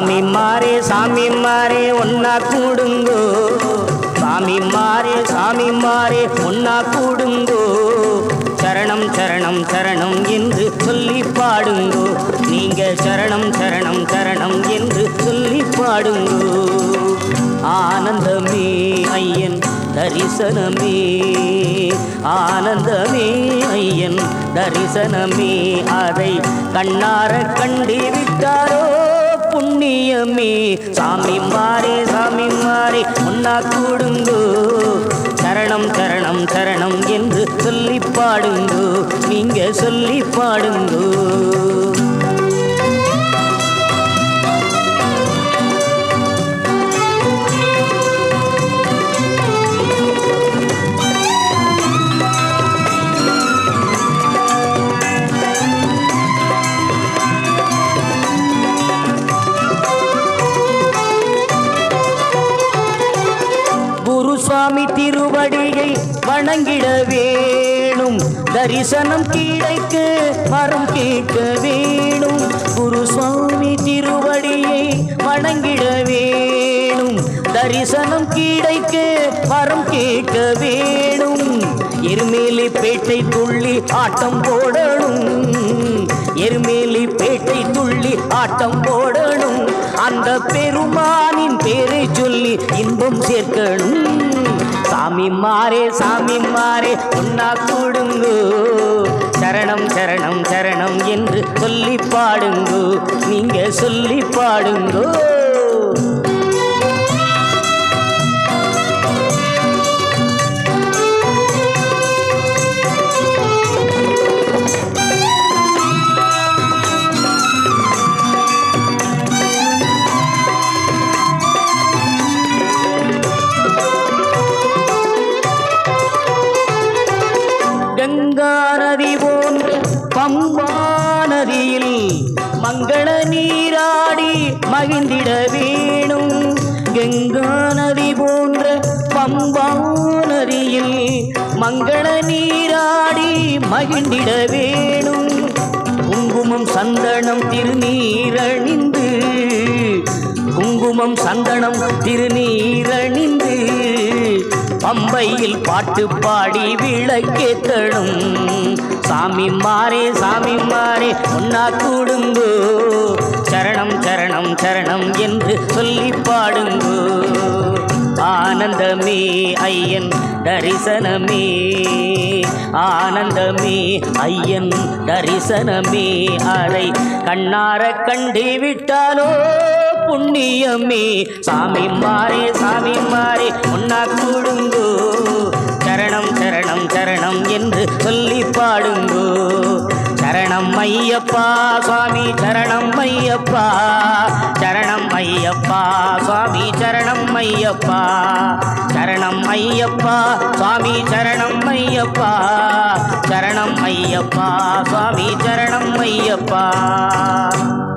சாமி மாறே சாமி மாறே ஒன்னா கூடுங்கோ. சாமி மாறே சாமி மாறே ஒன்னா கூடுங்கோ. சரணம் சரணம் சரணம் என்று சொல்லி பாடுங்கோ. நீங்கள் சரணம் சரணம் சரணம் என்று சொல்லி பாடுங்கோ. ஆனந்தமே ஐயன் தரிசனமே. ஆனந்தமே ஐயன் தரிசனமே. அதை கண்ணார கண்டிருக்காரோ புண்ணியமே. சாமி மாறே சாமி மாறே முன்னா கூடுங்கோ. சரணம் சரணம் சரணம் என்று சொல்லி பாடுங்கோ. நீங்க சொல்லி பாடுங்கோ. வேணும். தரிசனம் கிடைக்க மரம் கேட்க வேணும். குருசுவாமி திருவடியை வணங்கிட வேணும். தரிசனம் கிடைக்க மரம் கேட்க வேணும். எருமேலி பேட்டை துள்ளி ஆட்டம் போடணும். எருமேலி பேட்டை துள்ளி ஆட்டம் போடணும் அந்த பெருமானின் பேரை சொல்லி இன்பம் சேர்க்கணும். சாமி மாறே சாமி மாறே உன்னா கூடுங்கோ. சரணம் சரணம் சரணம் என்று சொல்லி பாடுங்கோ. நீங்க சொல்லி பாடுங்கோ. கங்கா போன் போன்ற பம்பா நதியில் மங்கள நீராடி மகிழ்ந்திட வேணும். கங்கா நதி போன்ற பம்பா நதியில் மங்கள நீராடி மகிழ்ந்திட வேணும். குங்குமம் சந்தனம் திருநீரணிந்து குங்குமம் சந்தனம் திருநீரணிந்து பம்பையில் பாட்டு பாடி விளக்கேத்தணும் சாமி மாறே சாமி மாறே ஒன்னா கூடுங்கோ சரணம் சரணம் சரணம் என்று சொல்லி பாடுங்கோ. ஆனந்தமே ஐயன் தரிசனமே. ஆனந்தமே ஐயன் தரிசனமே. அதை கண்ணார கண்டு விட்டாலோ. புண்ணியமே. சாமி மாறே சாமி மாறே உன்னா கூடுங்கோ சரணம் சரணம் சரணம் என்று சொல்லி பாடுங்கோ. சரணம் ஐயப்பா சுவாமி சரணம் ஐயப்பா. சரணம் ஐயப்பா சுவாமி சரணம் ஐயப்பா. சரணம் ஐயப்பா சுவாமி சரணம் ஐயப்பா. சரணம் ஐயப்பா சுவாமி சரணம் ஐயப்பா.